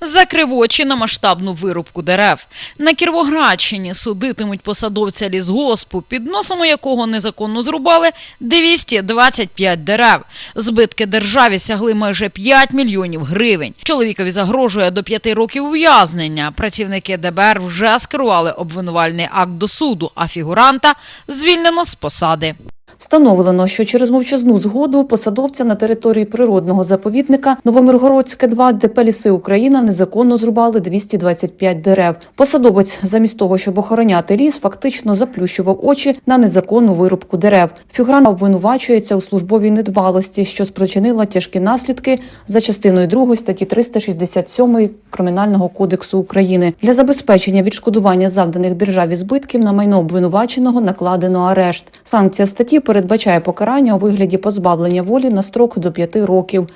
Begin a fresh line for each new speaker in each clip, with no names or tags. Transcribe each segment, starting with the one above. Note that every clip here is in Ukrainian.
Закрив очі на масштабну вирубку дерев. На Кіровоградщині судитимуть посадовця лісгоспу, під носом якого незаконно зрубали 225 дерев. Збитки державі сягли майже 5 мільйонів гривень. Чоловікові загрожує до 5 років ув'язнення. Працівники ДБР вже скерували обвинувальний акт до суду, а фігуранта звільнено з посади.
Встановлено, що через мовчазну згоду посадовця на території природного заповідника Новомиргородське 2 ДП «Ліси Україна незаконно зрубали 225 дерев. Посадовець, замість того, щоб охороняти ліс, фактично заплющував очі на незаконну вирубку дерев. Фігурант обвинувачується у службовій недбалості, що спричинила тяжкі наслідки за частиною 2 статті 367 Кримінального кодексу України. Для забезпечення відшкодування завданих державі збитків на майно обвинуваченого накладено арешт. Санкція статті передбачає покарання у вигляді позбавлення волі на строк до 5 років.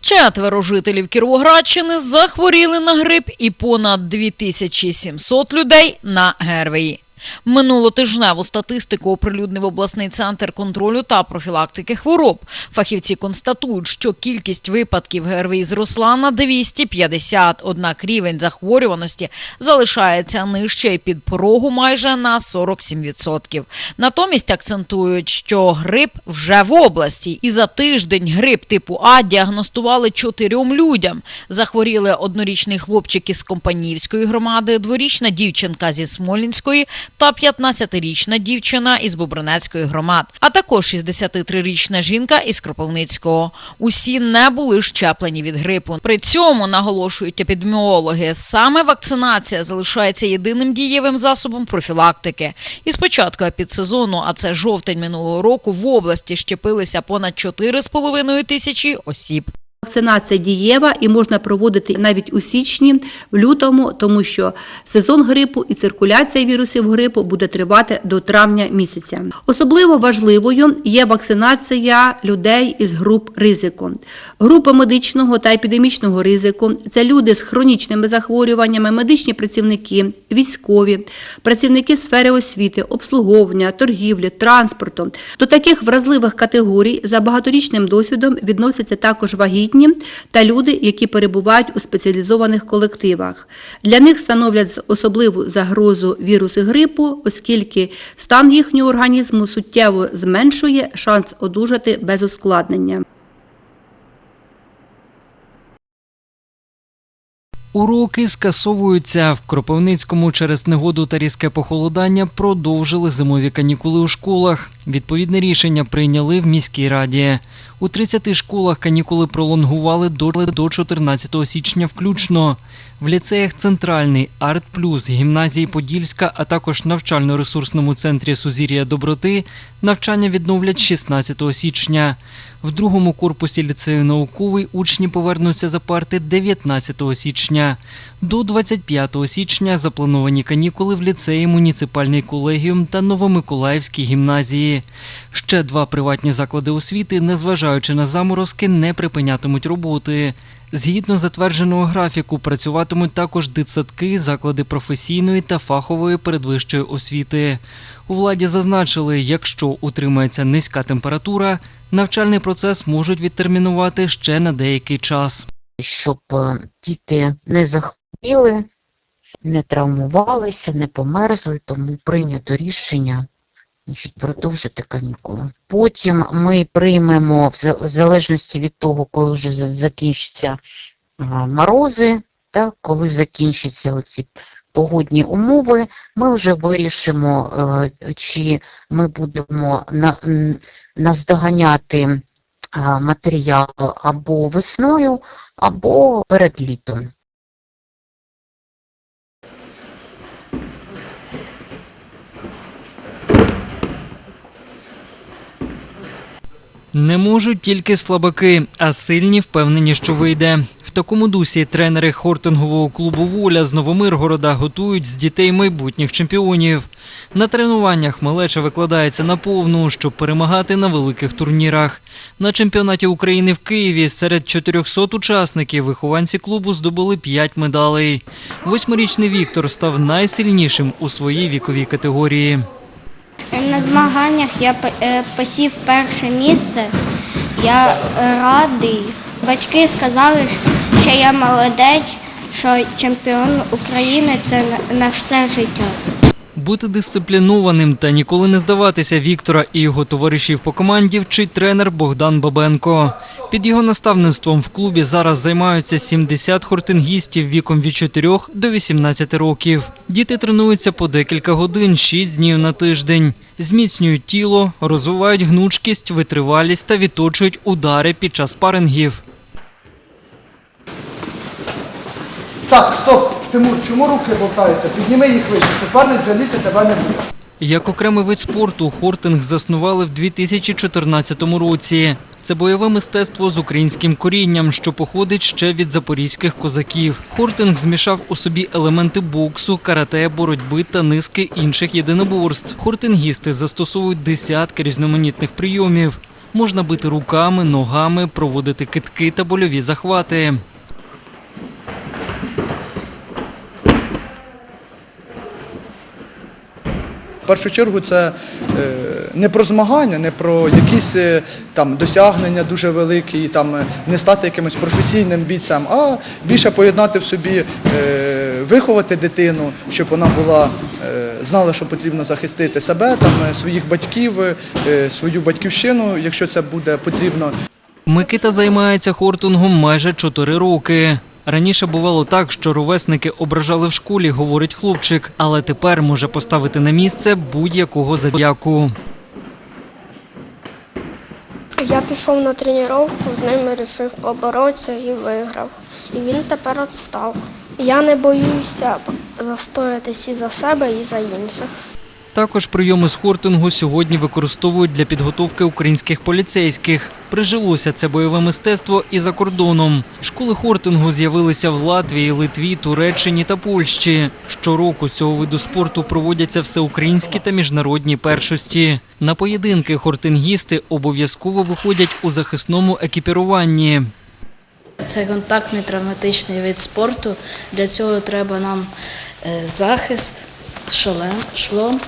Четверо жителів Кіровоградщини захворіли на грип і понад 2700 людей на ГРВІ. Минулотижневу статистику оприлюднив обласний центр контролю та профілактики хвороб. Фахівці констатують, що кількість випадків ГРВІ зросла на 250, однак рівень захворюваності залишається нижче і під порогу майже на 47%. Натомість акцентують, що грип вже в області, і за тиждень грип типу А діагностували чотирьом людям. Захворіли однорічний хлопчик із Компанівської громади, дворічна дівчинка зі Смолінської та 15-річна дівчина із Бобринецької громад, а також 63-річна жінка із Кропивницького. Усі не були щеплені від грипу. При цьому наголошують епідеміологи, саме вакцинація залишається єдиним дієвим засобом профілактики. І з початку епідсезону, а це жовтень минулого року, в області щепилися понад 4,5 тисячі осіб.
Вакцинація дієва і можна проводити навіть у січні, в лютому, тому що сезон грипу і циркуляція вірусів грипу буде тривати до травня місяця. Особливо важливою є вакцинація людей із груп ризику. Група медичного та епідемічного ризику це люди з хронічними захворюваннями, медичні працівники, військові, працівники сфери освіти, обслуговування, торгівлі, транспорту. До таких вразливих категорій за багаторічним досвідом відносяться також вагітні та люди, які перебувають у спеціалізованих колективах. Для них становлять особливу загрозу віруси грипу, оскільки стан їхнього організму суттєво зменшує шанс одужати без ускладнення.
Уроки скасовуються в Кропивницькому через негоду та різке похолодання продовжили зимові канікули у школах. Відповідне рішення прийняли в міській раді. У 30 школах канікули пролонгували до, до 14 січня включно. В ліцеях Центральний, Арт Плюс, гімназії Подільська, а також навчально-ресурсному центрі Сузір'я Доброти навчання відновлять 16 січня. В другому корпусі ліцею науковий учні повернуться за парти 19 січня. До 25 січня заплановані канікули в ліцеї муніципальний колегіум та Новомиколаївській гімназії. Ще два приватні заклади освіти, незважаючи на заморозки, не припинятимуть роботи. Згідно затвердженого графіку, працюватимуть також дитсадки, заклади професійної та фахової передвищої освіти. У владі зазначили, якщо утримається низька температура, навчальний процес можуть відтермінувати ще на деякий час.
щоб е, діти не захворіли, не травмувалися, не померзли, тому прийнято рішення продовжити канікули. Потім ми приймемо, в залежності від того, коли вже закінчаться морози, та, коли закінчаться оці погодні умови, ми вже вирішимо, е, чи ми будемо наздоганяти матеріал або весною, або перед літом.
Не можуть тільки слабаки, а сильні впевнені, що вийде. В такому дусі тренери хортингового клубу Воля з Новомиргорода готують з дітей майбутніх чемпіонів. На тренуваннях малеча викладається на повну, щоб перемагати на великих турнірах. На чемпіонаті України в Києві серед 400 учасників вихованці клубу здобули 5 медалей. Восьмирічний Віктор став найсильнішим у своїй віковій категорії.
На змаганнях я е, посів перше місце. Я радий, Батьки сказали, що я молодець, що чемпіон України це на- на все життя.
Бути дисциплінованим та ніколи не здаватися Віктора і його товаришів по команді вчить тренер Богдан Бабенко. Під його наставництвом в клубі зараз займаються 70 хортингістів віком від 4 до 18 років. Діти тренуються по декілька годин, 6 днів на тиждень. Зміцнюють тіло, розвивають гнучкість, витривалість та відточують удари під час спарингів.
Так, стоп, Тимур, чому руки болтаються? Підніми їх вище, суперник жаліти тебе не буде.
Як окремий вид спорту, хортинг заснували в 2014 році. Це бойове мистецтво з українським корінням, що походить ще від запорізьких козаків. Хортинг змішав у собі елементи боксу, карате, боротьби та низки інших єдиноборств. Хортингісти застосовують десятки різноманітних прийомів. Можна бити руками, ногами, проводити китки та больові захвати.
Першу чергу це е, не про змагання, не про якісь е, там досягнення дуже великі, і там е, не стати якимось професійним бійцем, а більше поєднати в собі, виховати дитину, щоб вона була, знала, що потрібно захистити себе, там, своїх батьків, свою батьківщину, якщо це буде потрібно.
Микита займається хортингом майже 4 роки. Раніше бувало так, що ровесники ображали в школі, говорить хлопчик, але тепер може поставити на місце будь-якого забіяку.
Я пішов на тренування, з ним вирішив поборотися і виграв. І він тепер відстав. Я не боюся застоятися і за себе, і за інших.
Також прийоми з хортингу сьогодні використовують для підготовки українських поліцейських. Прижилося це бойове мистецтво і за кордоном. Школи хортингу з'явилися в Латвії, Литві, Туреччині та Польщі. Щороку з цього виду спорту проводяться всеукраїнські та міжнародні першості. На поєдинки хортингісти обов'язково виходять у захисному екіпіруванні.
Це контактний травматичний вид спорту. Для цього треба нам е, захист, шолем, шлом,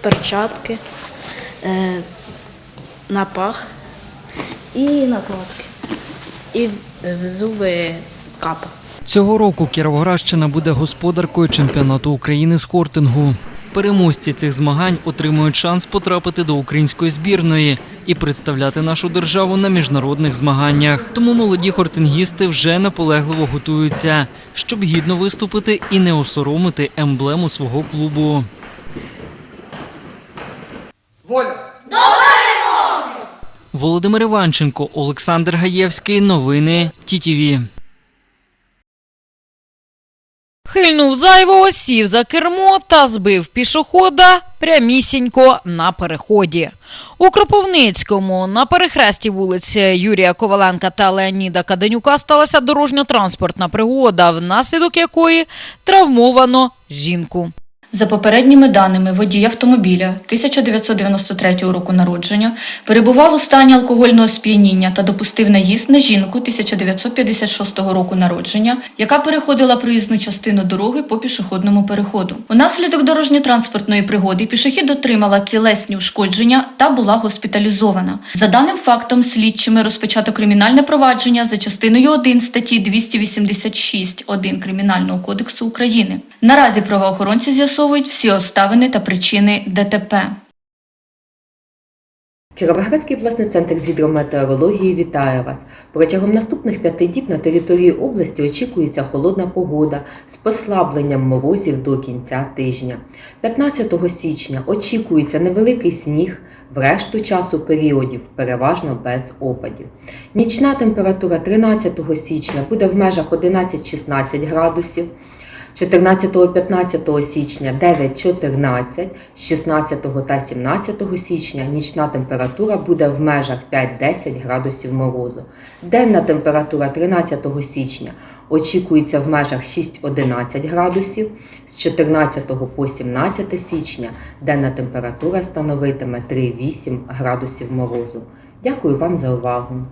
перчатки, е, напах і накладки. І в зуби капа.
Цього року Кіровоградщина буде господаркою чемпіонату України з хортингу. Переможці цих змагань отримують шанс потрапити до української збірної і представляти нашу державу на міжнародних змаганнях. Тому молоді хортингісти вже наполегливо готуються, щоб гідно виступити і не осоромити емблему свого клубу.
Воля!
Володимир Іванченко, Олександр Гаєвський. Новини ТІТІВІ.
Хильнув зайвого, сів за кермо та збив пішохода прямісінько на переході. У Кропивницькому на перехресті вулиць Юрія Коваленка та Леоніда Каденюка сталася дорожньо-транспортна пригода, внаслідок якої травмовано жінку.
За попередніми даними, водій автомобіля 1993 року народження перебував у стані алкогольного сп'яніння та допустив наїзд на жінку 1956 року народження, яка переходила проїзну частину дороги по пішохідному переходу. Унаслідок дорожньо-транспортної пригоди пішохід отримала тілесні ушкодження та була госпіталізована. За даним фактом, слідчими розпочато кримінальне провадження за частиною 1 статті 286 1 Кримінального кодексу України. Наразі правоохоронці з'ясовують всі обставини та причини ДТП.
Кіровоградський обласний центр з гідрометеорології вітає вас. Протягом наступних п'яти діб на території області очікується холодна погода з послабленням морозів до кінця тижня. 15 січня очікується невеликий сніг, в решту часу періодів переважно без опадів. Нічна температура 13 січня буде в межах 11-16 градусів. 14-15 січня 9-14, 16 та 17 січня нічна температура буде в межах 5-10 градусів морозу. Денна температура 13 січня очікується в межах 6-11 градусів, з 14 по 17 січня денна температура становитиме 3-8 градусів морозу. Дякую вам за увагу!